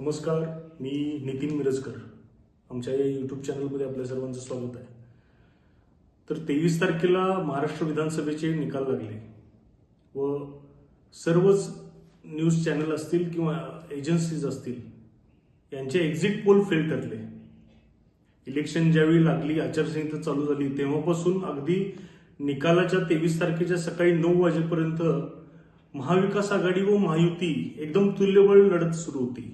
नमस्कार मी नितीन मिरजकर. आमच्या या यूट्यूब चॅनलमध्ये आपल्या सर्वांचं स्वागत आहे. तर तेवीस तारखेला महाराष्ट्र विधानसभेचे निकाल लागले व सर्वच न्यूज चॅनल असतील किंवा एजन्सीज असतील यांचे एक्झिट पोल फेल ठरले. इलेक्शन ज्यावेळी लागली आचारसंहिता चालू झाली तेव्हापासून अगदी निकालाच्या तेवीस तारखेच्या सकाळी नऊ वाजेपर्यंत महाविकास आघाडी व महायुती एकदम तुल्यबळ लढत सुरू होती.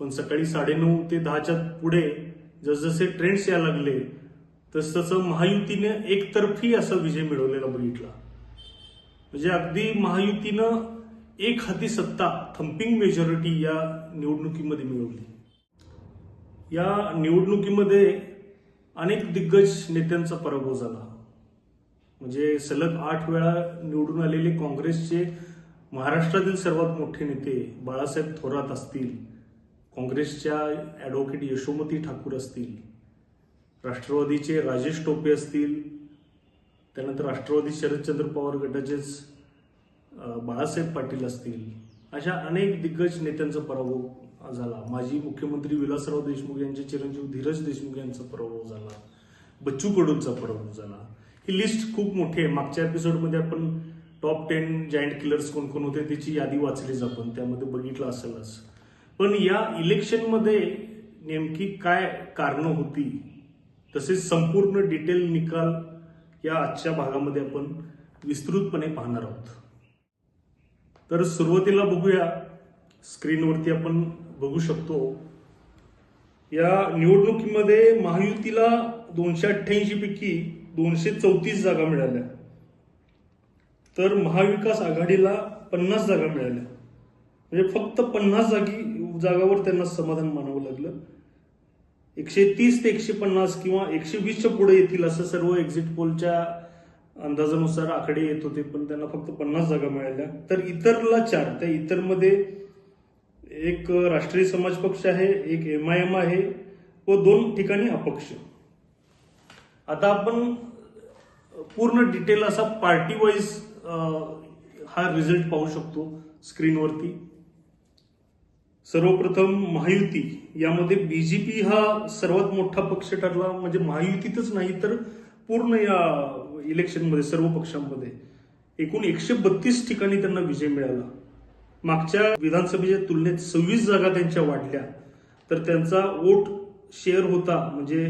पण सकाळी साडेनऊ ते दहाच्या पुढे जसजसे ट्रेंड्स यायला लागले तसतसं महायुतीने एकतर्फी असा विजय मिळवलेला बघितला. म्हणजे अगदी महायुतीनं एक हाती सत्ता थम्पिंग मेजॉरिटी या निवडणुकीमध्ये मिळवली. या निवडणुकीमध्ये अनेक दिग्गज नेत्यांचा पराभव झाला. म्हणजे सलग आठ वेळा निवडून आलेले काँग्रेसचे महाराष्ट्रातील सर्वात मोठे नेते बाळासाहेब थोरात असतील काँग्रेसच्या ॲडव्होकेट यशोमती ठाकूर असतील राष्ट्रवादीचे राजेश टोपे असतील त्यानंतर राष्ट्रवादी शरदचंद्र पवार गटाचेच बाळासाहेब पाटील असतील अशा अनेक दिग्गज नेत्यांचा पराभव झाला. माजी मुख्यमंत्री विलासराव देशमुख यांचे चिरंजीव धीरज देशमुख यांचा पराभव झाला. बच्चू कडूंचा पराभव झाला. ही लिस्ट खूप मोठी आहे. मागच्या एपिसोडमध्ये आपण टॉप टेन जायंट किलर्स कोण कोण होते त्याची यादी वाचलीच आपण. त्यामध्ये बघितलं असेलच. पण या इलेक्शनमध्ये नेमकी काय कारणं होती? तसेच संपूर्ण डिटेल निकाल या आजच्या भागामध्ये आपण विस्तृतपणे पाहणार आहोत. तर सुरुवातीला बघूया. स्क्रीनवरती आपण बघू शकतो. या निवडणुकीमध्ये महायुतीला दोनशे अठ्ठ्याऐंशी पैकी दोनशे चौतीस जागा मिळाल्या. तर महाविकास आघाडीला पन्नास जागा मिळाल्या. म्हणजे फक्त पन्नास जागी जागावर त्यांना समाधान मानावं लागलं. एकशे तीस ते एकशे पन्नास किंवा एकशे वीसच्या पुढे येतील असं सर्व एक्झिट पोलच्या अंदाजानुसार आकडे येत होते पण त्यांना फक्त पन्नास जागा मिळाल्या. तर इतरला चार त्या इतरमध्ये एक राष्ट्रीय समाज पक्ष आहे एक एम आय एम आहे व दोन ठिकाणी अपक्ष. आता आपण पूर्ण डिटेल असा पार्टी वाईज हा रिझल्ट पाहू शकतो स्क्रीनवरती सर्वप्रथम महायुती यामध्ये बीजेपी हा सर्वात मोठा पक्ष ठरला. म्हणजे महायुतीतच नाही तर पूर्ण या इलेक्शनमध्ये सर्व पक्षांमध्ये. एकूण एकशे बत्तीस ठिकाणी त्यांना विजय मिळाला. मागच्या विधानसभेच्या तुलनेत सव्वीस जागा त्यांच्या वाढल्या. तर त्यांचा वोट शेअर होता म्हणजे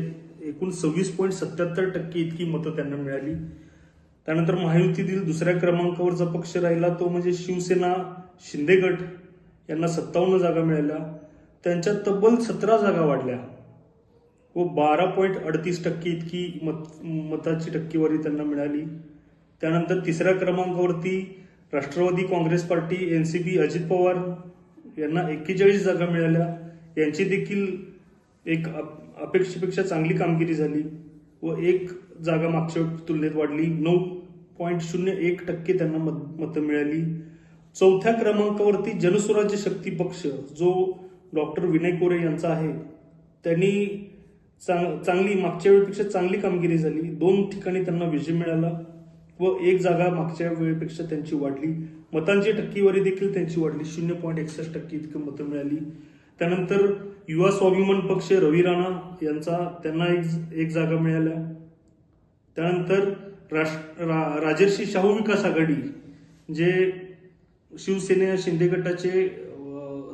एकूण सव्वीस पॉईंट सत्याहत्तर टक्के इतकी मतं त्यांना मिळाली. त्यानंतर महायुतीतील दुसऱ्या क्रमांकावरचा पक्ष राहिला तो म्हणजे शिवसेना शिंदे गट यांना सत्तावन्न जागा मिळाल्या. त्यांच्या तब्बल सतरा जागा वाढल्या. व बारा पॉईंट अडतीस टक्के इतकी मत मताची टक्केवारी त्यांना मिळाली. त्यानंतर तिसऱ्या क्रमांकावरती Rashtrawadi Congress party N C P Ajit Pawar यांना एक्केचाळीस जागा मिळाल्या. यांची देखील एक अपेक्षेपेक्षा चांगली कामगिरी झाली व एक जागा मागच्या तुलनेत वाढली. नऊ पॉईंट शून्य एक टक्के त्यांना मत मतं मिळाली. चौथ्या क्रमांकावरती जनस्वराज्य शक्ती पक्ष जो डॉक्टर विनय कोरे यांचा आहे त्यांनी चांग- चांगली मागच्या वेळेपेक्षा चांगली कामगिरी झाली. दोन ठिकाणी त्यांना विजय मिळाला व एक जागा मागच्या वेळेपेक्षा त्यांची वाढली. मतांची टक्केवारी देखील त्यांची वाढली. शून्य पॉईंट एकसष्ट टक्के इतकं मतं मिळाली. त्यानंतर युवा स्वाभिमान पक्ष रवी राणा यांचा त्यांना एक एक जागा मिळाल्या. त्यानंतर राष्ट्र रा- राजर्षी शाहू विकास आघाडी जे शिवसेने शिंदे गटाचे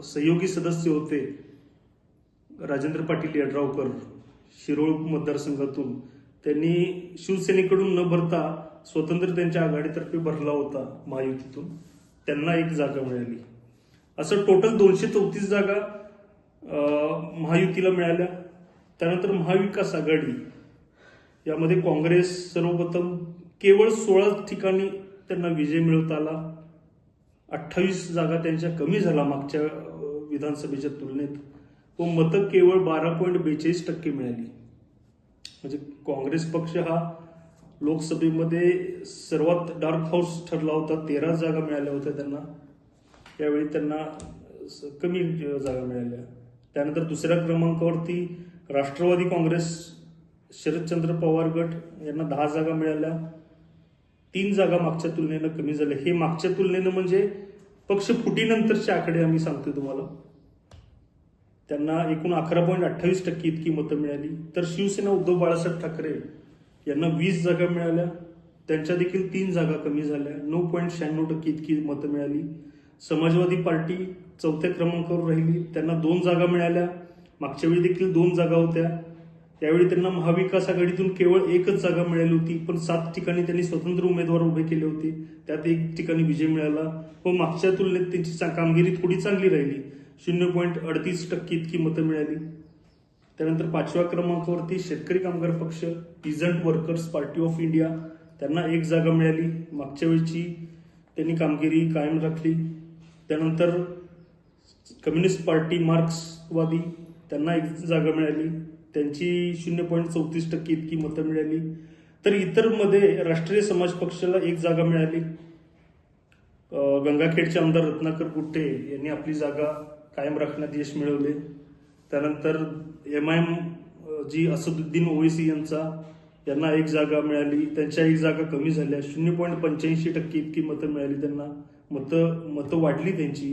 सहयोगी सदस्य होते राजेंद्र पाटील यड्रावकर शिरोळ मतदारसंघातून. त्यांनी शिवसेनेकडून न भरता स्वतंत्र त्यांच्या आघाडीतर्फे भरला होता महायुतीतून. त्यांना एक जागा मिळाली. असं टोटल दोनशे चौतीस जागा महायुतीला मिळाल्या. त्यानंतर महाविकास आघाडी यामध्ये काँग्रेस सर्वप्रथम केवळ सोळा ठिकाणी त्यांना विजय मिळवता आला. अठ्ठावीस जागा त्यांच्या कमी झाला मागच्या विधानसभेच्या तुलनेत. व मतं केवळ बारा पॉईंट बेचाळीस टक्के मिळाली. म्हणजे काँग्रेस पक्ष हा लोकसभेमध्ये सर्वात डार्क हाऊस ठरला होता. तेरा जागा मिळाल्या होत्या त्यांना. यावेळी त्यांना स- कमी जागा मिळाल्या. त्यानंतर दुसऱ्या क्रमांकावरती राष्ट्रवादी काँग्रेस शरदचंद्र पवार गट यांना दहा जागा मिळाल्या. तीन जागा मागच्या तुलनेनं कमी झाल्या हे मागच्या तुलनेनं म्हणजे पक्ष फुटीनंतरचे आकडे आम्ही सांगतोय तुम्हाला. त्यांना एकूण अकरा पॉईंट अठ्ठावीस टक्के इतकी मतं मिळाली. तर शिवसेना उद्धव बाळासाहेब ठाकरे यांना वीस जागा मिळाल्या. त्यांच्या देखील तीन जागा कमी झाल्या. नऊ पॉईंट शहाण्णव टक्के इतकी मतं मिळाली. समाजवादी पार्टी चौथ्या क्रमांकावर राहिली. त्यांना दोन जागा मिळाल्या. मागच्या वेळी देखील दोन जागा होत्या. त्यावेळी त्यांना महाविकास आघाडीतून केवळ एकच जागा मिळाली होती पण सात ठिकाणी त्यांनी स्वतंत्र उमेदवार उभे केले होते. त्यात एक ठिकाणी विजय मिळाला व मागच्या तुलनेत त्यांची चा- कामगिरी थोडी चांगली राहिली. शून्य पॉईंट अडतीस टक्के इतकी मतं मिळाली. त्यानंतर पाचव्या क्रमांकावरती शेतकरी कामगार पक्ष इजंट वर्कर्स पार्टी ऑफ इंडिया त्यांना एक जागा मिळाली. मागच्या वेळची त्यांनी कामगिरी कायम राखली. त्यानंतर कम्युनिस्ट पार्टी मार्क्सवादी त्यांना एक जागा मिळाली. त्यांची शून्य पॉईंट चौतीस टक्के इतकी मतं मिळाली. तर इतरमध्ये राष्ट्रीय समाज पक्षाला एक जागा मिळाली. गंगाखेडचे आमदार रत्नाकर गुट्टे यांनी आपली जागा कायम राखण्यात यश मिळवले. त्यानंतर एम आय एम जी असदुद्दीन ओवेसी यांचा यांना एक जागा मिळाली. त्यांच्या एक जागा कमी झाल्या. शून्य पॉईंट पंच्याऐंशी टक्के इतकी मतं मिळाली त्यांना. मतं मतं वाढली त्यांची.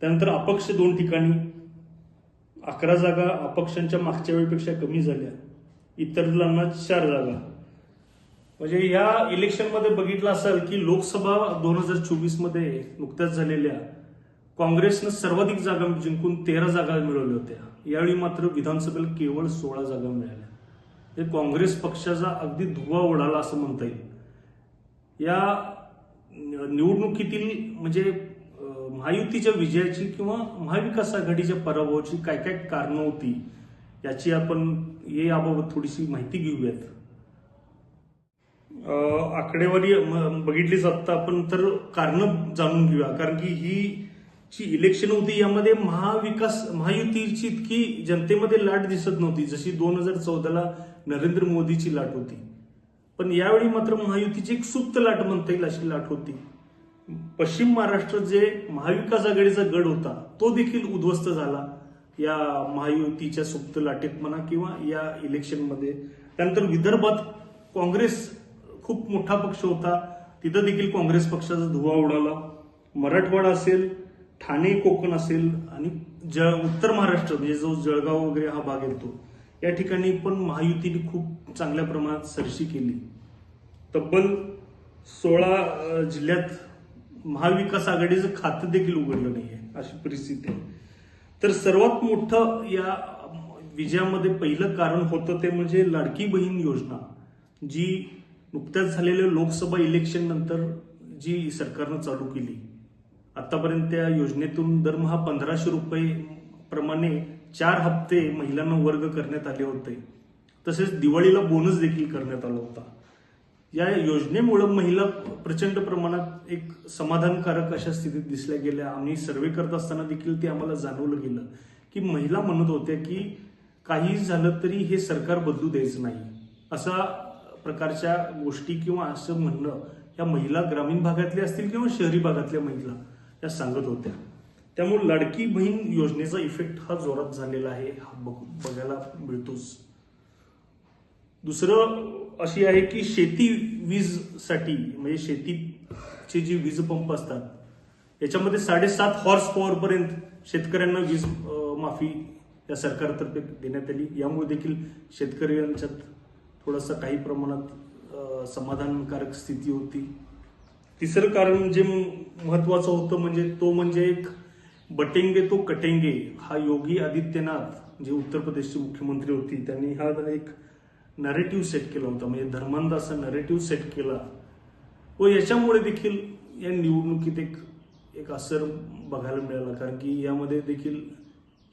त्यानंतर अपक्ष दोन ठिकाणी अकरा जागा अपक्षांच्या मागच्या वेळेपेक्षा कमी झाल्या. इतरांना चार जागा. म्हणजे या इलेक्शनमध्ये बघितलं असाल की लोकसभा दोन हजार चोवीसमध्ये नुकत्याच झालेल्या काँग्रेसनं सर्वाधिक जागा जिंकून तेरा जागा मिळवल्या होत्या. यावेळी मात्र विधानसभेला केवळ सोळा जागा मिळाल्या. हे काँग्रेस पक्षाचा अगदी धुवा उडाला असं म्हणता येईल. या निवडणुकीतील म्हणजे महायुतीच्या विजयाची किंवा महाविकास आघाडीच्या पराभवाची काय काय कारणं होती याची आपण हे याबाबत थोडीशी माहिती घेऊयात. आकडेवारी बघितली जात आपण तर कारण जाणून घेऊया. कारण की ही जी इलेक्शन होती यामध्ये महाविकास महायुतीची इतकी जनतेमध्ये लाट दिसत नव्हती जशी दोन हजार चौदाला नरेंद्र मोदीची लाट होती. पण यावेळी मात्र महायुतीची एक सुप्त लाट म्हणता येईल अशी लाट होती. पश्चिम महाराष्ट्र जे महाविकास आघाडीचा गड होता तो देखील उद्ध्वस्त झाला. या महायुतीच्या सुप्त लाटेत म्हणा किंवा या इलेक्शनमध्ये त्यानंतर विदर्भात काँग्रेस खूप मोठा पक्ष होता. तिथं देखील काँग्रेस पक्षाचा धुवा उडाला. मराठवाडा असेल ठाणे कोकण असेल आणि ज उत्तर महाराष्ट्र म्हणजे जो जळगाव वगैरे हा भाग येतो या ठिकाणी पण महायुतीने खूप चांगल्या प्रमाणात सरशी केली. तब्बल सोळा जिल्ह्यात महाविकास आघाडीचं खातं देखील उघडलं नाहीये अशी परिस्थिती आहे. तर सर्वात मोठं या विजयामध्ये पहिलं कारण होतं ते म्हणजे लाडकी बहीण योजना जी नुकत्याच झालेल्या लोकसभा इलेक्शन नंतर जी सरकारनं चालू केली. आतापर्यंत त्या योजनेतून दरमहा पंधराशे रुपये प्रमाणे चार हप्ते महिलांना वर्ग करण्यात आले होते. तसेच दिवाळीला बोनस देखील करण्यात आला होता. या योजनेमुळं महिला प्रचंड प्रमाणात एक समाधानकारक अशा स्थितीत दिसल्या गेल्या. आम्ही सर्वे करत असताना देखील ते आम्हाला जाणवलं गेलं की महिला म्हणत होत्या की काही झालं तरी हे सरकार बदलू द्यायचं नाही. असा प्रकारच्या गोष्टी किंवा असं म्हणणं या महिला ग्रामीण भागातल्या असतील किंवा शहरी भागातल्या महिला या सांगत होत्या. त्यामुळे लाडकी बहीण योजनेचा इफेक्ट हा जोरात झालेला आहे. हा बघ- बघायला मिळतोच. दुसरं अशी आहे की शेती वीजसाठी म्हणजे शेतीचे जे वीज पंप असतात याच्यामध्ये साडेसात हॉर्स पॉवर पर्यंत शेतकऱ्यांना वीज माफी या सरकारतर्फे देण्यात आली. यामुळे देखील शेतकऱ्यांच्यात थोडासा काही प्रमाणात समाधानकारक स्थिती होती. तिसरं कारण जे महत्वाचं होतं म्हणजे तो म्हणजे एक बटेंगे तो कटेंगे हा योगी आदित्यनाथ जे उत्तर प्रदेशचे मुख्यमंत्री होती त्यांनी हा एक नरेटिव्ह सेट केला होता. म्हणजे धर्मांध असा नरेटिव्ह सेट केला. व याच्यामुळे देखील या निवडणुकीत एक एक असर बघायला मिळाला. कारण की यामध्ये देखील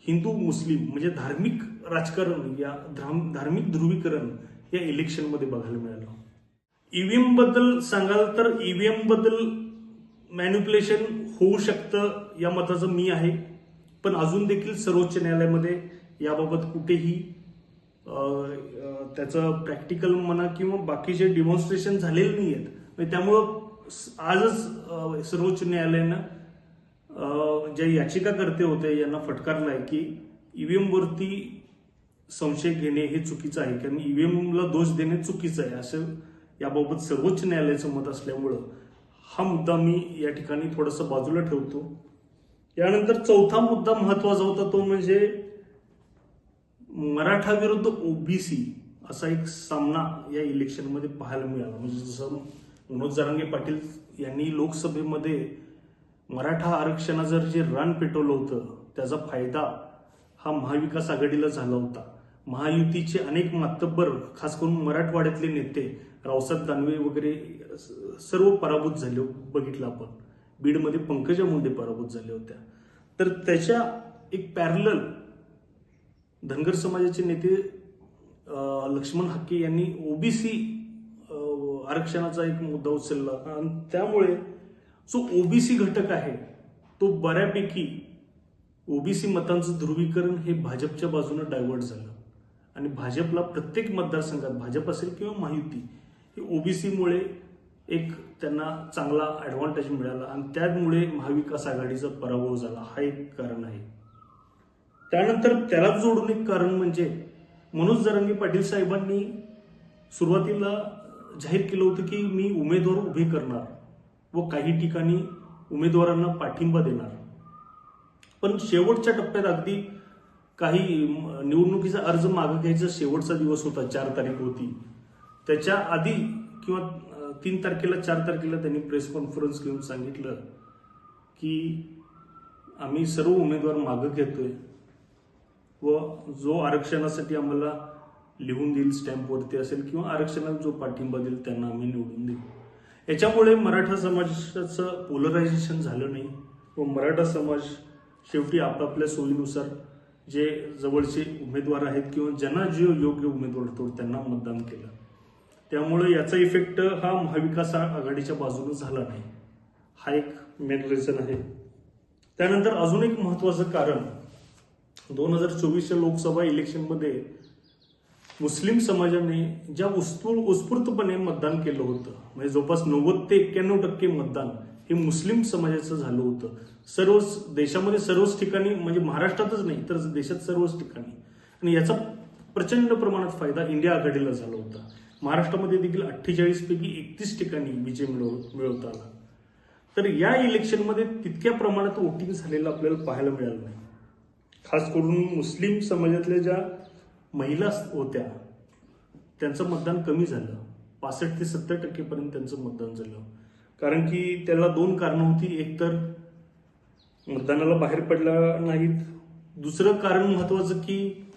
हिंदू मुस्लिम म्हणजे धार्मिक राजकारण या धाम धार्मिक ध्रुवीकरण या इलेक्शनमध्ये बघायला मिळालं. ईव्हीएमबद्दल सांगाल तर ईव्हीएमबद्दल मॅन्युप्युलेशन होऊ शकतं या मताचं मी आहे. पण अजून देखील सर्वोच्च न्यायालयामध्ये याबाबत कुठेही त्याचं प्रॅक्टिकल म्हणा किंवा बाकीचे डिमॉन्स्ट्रेशन झालेले नाही आहेत म्हणजे त्यामुळं आजच सर्वोच्च न्यायालयानं जे ज्या याचिकाकर्ते होते यांना फटकारलाय की ईव्हीएम वरती संशय घेणे हे चुकीचं आहे. कारण ईव्हीएमला दोष देणे चुकीचं आहे असं याबाबत सर्वोच्च न्यायालयाचं मत असल्यामुळं हा मुद्दा मी या ठिकाणी थोडासा बाजूला ठेवतो. यानंतर चौथा मुद्दा महत्त्वाचा होता तो म्हणजे मराठा विरुद्ध ओबीसी असा एक सामना या इलेक्शनमध्ये पाहायला मिळाला. म्हणजे जसं मनोज जरांगे पाटील यांनी लोकसभेमध्ये मराठा आरक्षणाचं जर जे रान पेटवलं होतं त्याचा फायदा हा महाविकास आघाडीला झाला होता. महायुतीचे अनेक मातब्बर खास करून मराठवाड्यातले नेते रावसाहेब दानवे वगैरे सर्व पराभूत झाले बघितलं आपण. बीडमध्ये पंकजा मुंडे पराभूत झाल्या होत्या. तर त्याच्या एक पॅरल धनगर समाजाचे नेते लक्ष्मण हक्के यांनी ओबीसी आरक्षणाचा एक मुद्दा उचलला आणि त्यामुळे जो ओबीसी घटक आहे तो बऱ्यापैकी ओबीसी मतांचं ध्रुवीकरण हे भाजपच्या बाजूने डायव्हर्ट झालं. आणि भाजपला प्रत्येक मतदारसंघात भाजप असेल किंवा महायुती हे ओबीसीमुळे एक त्यांना चांगला ॲडव्हान्टेज मिळाला. आणि त्यामुळे महाविकास आघाडीचा पराभव झाला. हा एक कारण आहे. त्यानंतर त्याला जोडून एक कारण म्हणजे मनोज जरांगे पाटील साहेबांनी सुरुवातीला जाहीर केलं होतं की मी उमेदवार उभे करणार व काही ठिकाणी उमेदवारांना पाठिंबा देणार. पण शेवटच्या टप्प्यात अगदी काही निवडणुकीचा अर्ज मागं घ्यायचा शेवटचा दिवस होता चार तारीख होती. त्याच्या आधी किंवा तीन तारखेला चार तारखेला त्यांनी प्रेस कॉन्फरन्स घेऊन सांगितलं की आम्ही सर्व उमेदवार मागं घेतोय. व जो आरक्षणासाठी आम्हाला लिहून देईल स्टॅम्पवरती असेल किंवा आरक्षणात जो पाठिंबा देईल त्यांना आम्ही निवडून देऊ. याच्यामुळे मराठा समाजाचं पोलरायझेशन झालं नाही. व मराठा समाज शेवटी आपापल्या सोयीनुसार जे जवळचे उमेदवार आहेत किंवा ज्यांना जे योग्य उमेदवार तो त्यांना मतदान केलं. त्यामुळे याचा इफेक्ट हा महाविकास आघाडीच्या बाजूने झाला नाही. हा एक मेन रिझन आहे. त्यानंतर अजून एक महत्वाचं कारण दोन हजार चोवीसच्या लोकसभा इलेक्शनमध्ये मुस्लिम समाजाने ज्या उत्स्फूर उत्स्फूर्तपणे मतदान केलं होतं म्हणजे जवळपास नव्वद ते एक्क्याण्णव टक्के मतदान हे मुस्लिम समाजाचं झालं होतं. सर्वच देशामध्ये सर्वच ठिकाणी म्हणजे महाराष्ट्रातच नाही तर देशात सर्वच ठिकाणी. आणि याचा प्रचंड प्रमाणात फायदा इंडिया आघाडीला झाला होता. महाराष्ट्रामध्ये देखील अठ्ठेचाळीसपैकी एकतीस ठिकाणी विजय मिळव मिळवता आला. तर या इलेक्शनमध्ये तितक्या प्रमाणात वोटिंग झालेलं आपल्याला पाहायला मिळालं नाही. खास करून मुस्लिम समाजातल्या ज्या महिला होत्या त्यांचं मतदान कमी झालं. पासष्ट ते सत्तर टक्केपर्यंत त्यांचं मतदान झालं. कारण की त्याला दोन कारणं होती. एक तर मतदानाला बाहेर पडला नाहीत. दुसरं कारण महत्वाचं की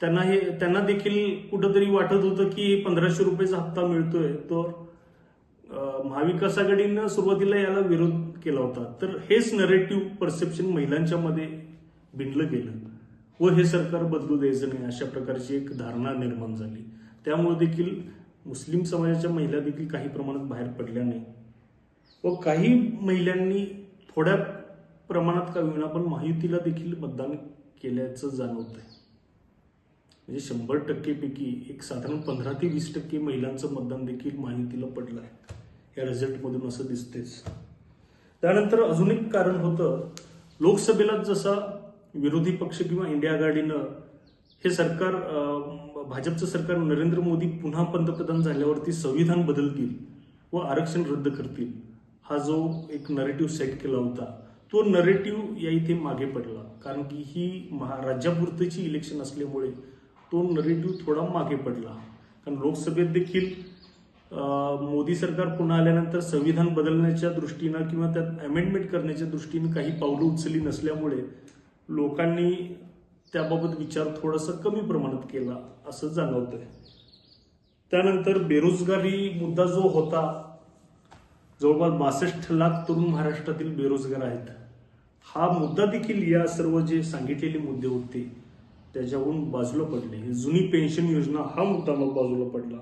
त्यांना हे त्यांना देखील कुठंतरी वाटत होतं की पंधराशे रुपयेचा हप्ता मिळतोय. तर महाविकास आघाडीनं सुरुवातीला याला विरोध केला होता. तर हेच नरेटिव्ह परसेप्शन महिलांच्या मध्ये भिनलं गेलं. व हे सरकार बदलू द्यायचं नाही अशा प्रकारची एक धारणा निर्माण झाली. त्यामुळे देखील मुस्लिम समाजाच्या महिला देखील काही प्रमाणात बाहेर पडल्या नाही. व काही महिलांनी थोड्या प्रमाणात का होईना पण महायुतीला देखील मतदान केल्याचं जाणवत आहे म्हणजे शंभर टक्केपैकी एक साधारण पंधरा ते वीस टक्के महिलांचं मतदान देखील माहितीला पडलं आहे. या रिझल्टमधून असं दिसतेच त्यानंतर अजून एक कारण होतं लोकसभेला जसा विरोधी पक्ष किंवा इंडिया आघाडीनं हे सरकार भाजपचं सरकार नरेंद्र मोदी पुन्हा पंतप्रधान झाल्यावरती संविधान बदलतील व आरक्षण रद्द करतील हा जो एक नरेटिव्ह सेट केला होता तो नरेटिव्ह या इथे मागे पडला. कारण की ही महा राज्यापुरतीची इलेक्शन असल्यामुळे तो नरेटिव्ह थोडा मागे पडला. कारण लोकसभेत देखील मोदी सरकार पुन्हा आल्यानंतर संविधान बदलण्याच्या दृष्टीनं किंवा त्यात अमेंडमेंट करण्याच्या दृष्टीनं काही पावलं उचलली नसल्यामुळे लोकांनी त्याबाबत विचार थोडासा कमी प्रमाणात केला असं जाणवतंय. त्यानंतर बेरोजगारी मुद्दा जो होता जवळपास बासष्ट लाख तरुण महाराष्ट्रातील बेरोजगार आहेत. हा मुद्दा देखील या सर्व जे सांगितलेले मुद्दे होते त्याच्याहून बाजूला पडले. जुनी पेन्शन योजना हा मुद्दा मग बाजूला पडला.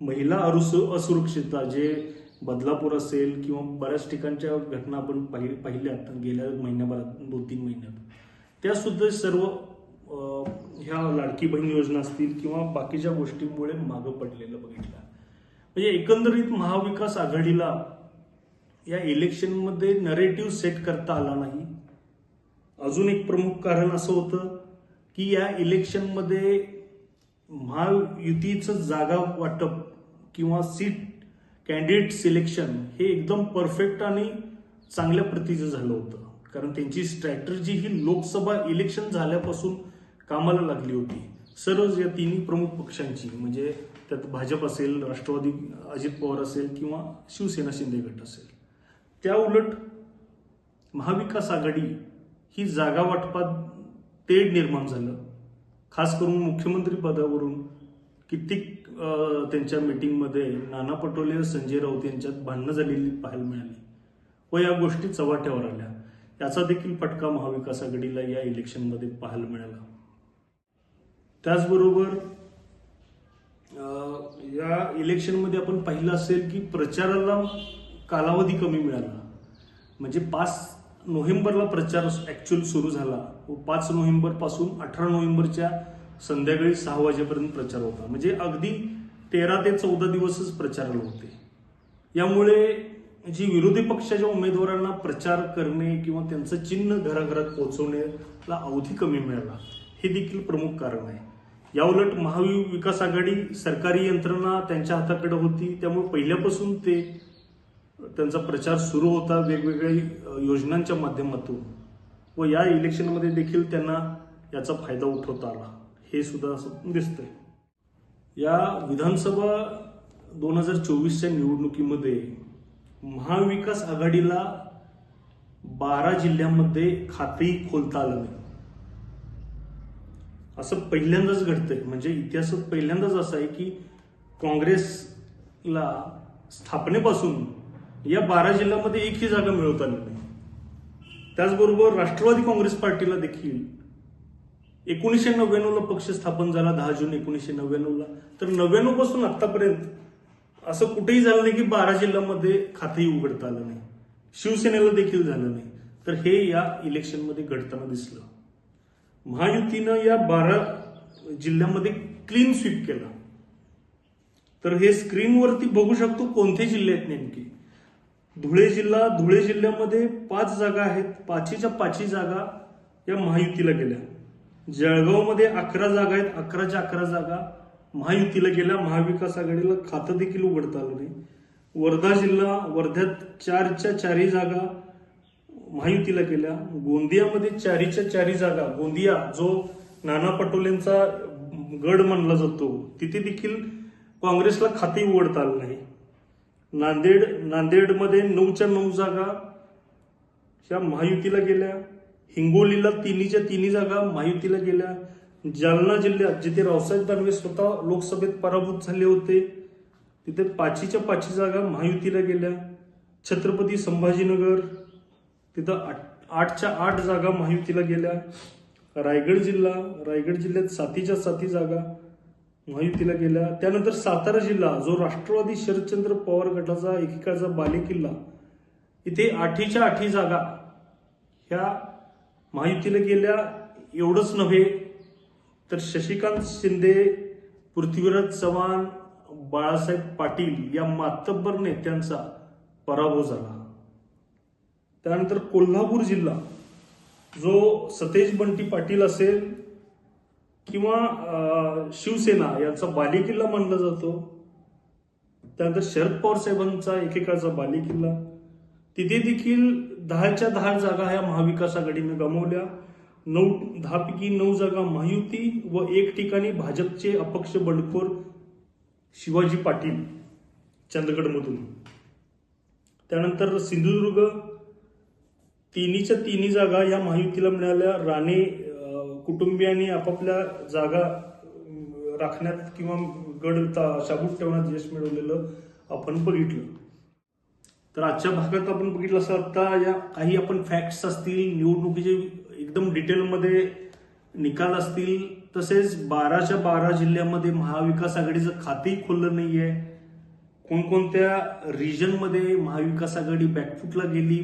महिला अरुस असुरक्षितता जे बदलापूर असेल किंवा बऱ्याच ठिकाणच्या घटना आपण पाहि पाहिल्यात गेल्या महिन्याभरात दोन तीन महिन्यात. त्या सुद्धा सर्व ह्या लाडकी बहीण योजना असतील किंवा बाकीच्या गोष्टींमुळे मागं पडलेलं बघितलं. म्हणजे एकंदरीत महाविकास आघाडीला या इलेक्शनमध्ये नरेटिव्ह सेट करता आला नाही. अजून एक प्रमुख कारण असं होतं की या इलेक्शनमध्ये महायुतीचं जागा वाटप किंवा सीट कॅन्डिडेट सिलेक्शन हे एकदम परफेक्ट आणि चांगल्या प्रतीचं झालं होतं. कारण त्यांची स्ट्रॅटर्जी ही लोकसभा इलेक्शन झाल्यापासून कामाला लागली होती. सर्वच या तिन्ही प्रमुख पक्षांची म्हणजे त्यात भाजप असेल राष्ट्रवादी अजित पवार असेल किंवा शिवसेना शिंदे गट असेल. त्या उलट महाविकास आघाडी ही जागा वाटपात तेढ निर्माण झालं. खास करून मुख्यमंत्री पदावरून कित्येक त्यांच्या मीटिंगमध्ये नाना पटोले संजय राऊत यांच्यात भांडणं झालेली पाहायला मिळाली. व या गोष्टी चव्हाट्यावर आल्या. याचा देखील फटका महाविकास आघाडीला या इलेक्शनमध्ये पाहायला मिळाला. त्याचबरोबर या इलेक्शनमध्ये आपण पाहिलं असेल की प्रचाराला कालावधी कमी मिळाला. म्हणजे पाच नोव्हेंबरला प्रचार ॲक्च्युअल सुरू झाला. व पाच नोव्हेंबरपासून अठरा नोव्हेंबरच्या संध्याकाळी सहा वाजेपर्यंत प्रचार होता. म्हणजे अगदी तेरा ते चौदा दिवसच प्रचाराला होते. यामुळे जी विरोधी पक्षाच्या उमेदवारांना प्रचार करणे किंवा त्यांचं चिन्ह घराघरात पोहोचवण्याला अवधी कमी मिळाला हे देखील प्रमुख कारण आहे. याउलट महाविकास आघाडी सरकारी यंत्रणा त्यांच्या हाताकडे होती त्यामुळे पहिल्यापासून ते त्यांचा प्रचार सुरू होता वेगवेगळ्या योजनांच्या माध्यमातून. व या इलेक्शनमध्ये देखील त्यांना याचा फायदा उठवता आला. हे सुद्धा असं दिसतंय. या विधानसभा दोन हजार चोवीसच्या निवडणुकीमध्ये महाविकास आघाडीला बारा जिल्ह्यांमध्ये खातेही खोलता आलं नाही. असं पहिल्यांदाच घडतंय. म्हणजे इतिहासात पहिल्यांदाच असं आहे की काँग्रेसला स्थापनेपासून या बारा जिल्ह्यामध्ये एकही जागा मिळवता आली नाही. त्याचबरोबर राष्ट्रवादी काँग्रेस पार्टीला देखील एकोणीसशे नव्याण्णवला पक्ष स्थापन झाला दहा जून एकोणीसशे नव्याण्णवला. तर नव्याण्णवपासून आतापर्यंत असं कुठेही झालं नाही की बारा जिल्ह्यामध्ये खातंही उघडता आलं नाही. शिवसेनेला देखील झालं नाही. तर हे या इलेक्शनमध्ये घडताना दिसलं. महायुतीनं या बारा जिल्ह्यामध्ये क्लीन स्वीप केला. तर हे स्क्रीनवरती बघू शकतो कोणते जिल्हे आहेत नेमके. धुळे जिल्हा धुळे जिल्ह्यामध्ये पाच जागा आहेत. पाचीच्या पाचही जागा या महायुतीला गेल्या. जळगावमध्ये अकरा जागा आहेत. अकराच्या अकरा जागा महायुतीला गेल्या महाविकास आघाडीला खातं देखील उघडता आलं नाही. वर्धा जिल्हा वर्ध्यात चारच्या चारही जागा महायुतीला गेल्या. गोंदियामध्ये चारीच्या चारी जागा गोंदिया जो नाना पटोलेंचा गड मानला जातो तिथे देखील काँग्रेसला खाते उघडता आलं नाही. नांदेड नांदेडमध्ये नऊच्या नऊ जागा ह्या महायुतीला गेल्या. हिंगोलीला तिन्हीच्या तिन्ही जागा महायुतीला गेल्या. जालना जिल्ह्यात जिथे रावसाहेब दानवे स्वतः लोकसभेत पराभूत झाले होते तिथे पाचीच्या पाची जागा महायुतीला गेल्या. छत्रपती संभाजीनगर तिथं आठ आठच्या आठ जागा महायुतीला गेल्या. रायगड जिल्हा रायगड जिल्ह्यात सातीच्या साती जागा महायुतीला गेल्या. त्यानंतर सातारा जिल्हा जो राष्ट्रवादी शरदचंद्र पवार गटाचा एकेकाचा बालेकिल्ला इथे आठीच्या आठी जागा ह्या महायुतीला गेल्या. एवढंच नव्हे तर शशिकांत शिंदे पृथ्वीराज चव्हाण बाळासाहेब पाटील या मातब्बर नेत्यांचा पराभव झाला. त्यानंतर कोल्हापूर जिल्हा जो सतेज बंटी पाटील असेल किंवा शिवसेना यांचा बालेकिल्ला मानला जातो. त्यानंतर शरद पवार साहेबांचा एकेकाचा बालेकिल्ला. तिथे देखील दहाच्या दहा जागा ह्या महाविकास आघाडीने गमावल्या. नऊ दहापैकी नऊ जागा महायुती व एक ठिकाणी भाजपचे अपक्ष बंडखोर शिवाजी पाटील चंदगडमधून. त्यानंतर सिंधुदुर्ग तिन्हीच्या तिन्ही जागा या महायुतीला मिळाल्या. राणे कुटुंबियांनी आपापल्या जागा राखण्यात किंवा गड शाबूत ठेवण्यात यश मिळवलेलं आपण बघितलं. तर आजच्या भागात आपण बघितलं असं आता या काही आपण फॅक्ट्स असतील निवडणुकीचे एकदम डिटेलमध्ये निकाल असतील. तसेच बाराच्या बारा जिल्ह्यामध्ये महाविकास आघाडीचं खातंही खोललं नाहीये. कोणकोणत्या रिजनमध्ये महाविकास आघाडी बॅकफुटला गेली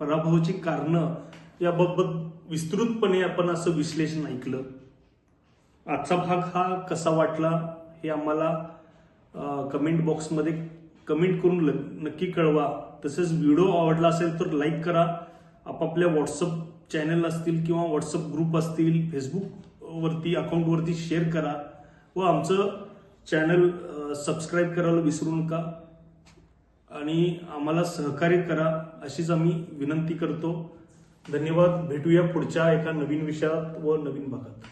पराभवाची कारणं याबाबत विस्तृतपणे आपण असं विश्लेषण ऐकलं. आजचा भाग हा कसा वाटला हे आम्हाला कमेंट बॉक्समध्ये कमेंट करून नक्की कळवा. तसेच व्हिडिओ आवडला असेल तर लाईक करा. आपापल्या व्हॉट्सअप चॅनल असतील किंवा व्हॉट्सअप ग्रुप असतील फेसबुकवरती अकाउंटवरती शेअर करा व आमचं चॅनल सबस्क्राईब करायला विसरू नका. आणि आम्हाला सहकार्य करा अशीच आम्ही विनंती करतो. धन्यवाद. भेटूया पुढच्या एका नवीन विषयात व नवीन भागात.